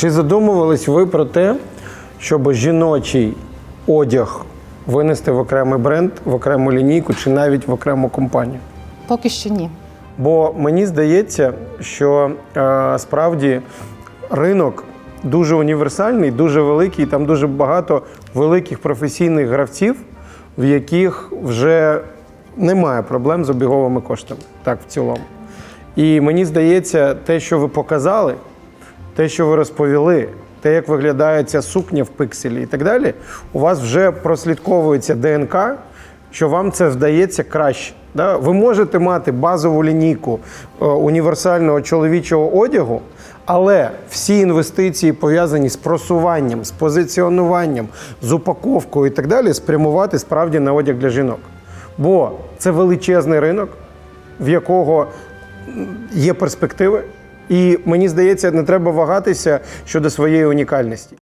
Чи задумувались ви про те, щоб жіночий одяг винести в окремий бренд, в окрему лінійку чи навіть в окрему компанію? Поки що ні. Бо мені здається, що е, справді ринок дуже універсальний, дуже великий, там дуже багато великих професійних гравців, в яких вже немає проблем з обіговими коштами, так в цілому. І мені здається, те, що ви показали, те, що ви розповіли, те, як виглядає ця сукня в пикселі і так далі, у вас вже прослідковується ДНК, що вам це вдається краще. Да? Ви можете мати базову лінійку е, універсального чоловічого одягу, але всі інвестиції пов'язані з просуванням, з позиціонуванням, з упаковкою і так далі, спрямувати справді на одяг для жінок. Бо це величезний ринок, в якого є перспективи. І мені здається, не треба вагатися щодо своєї унікальності.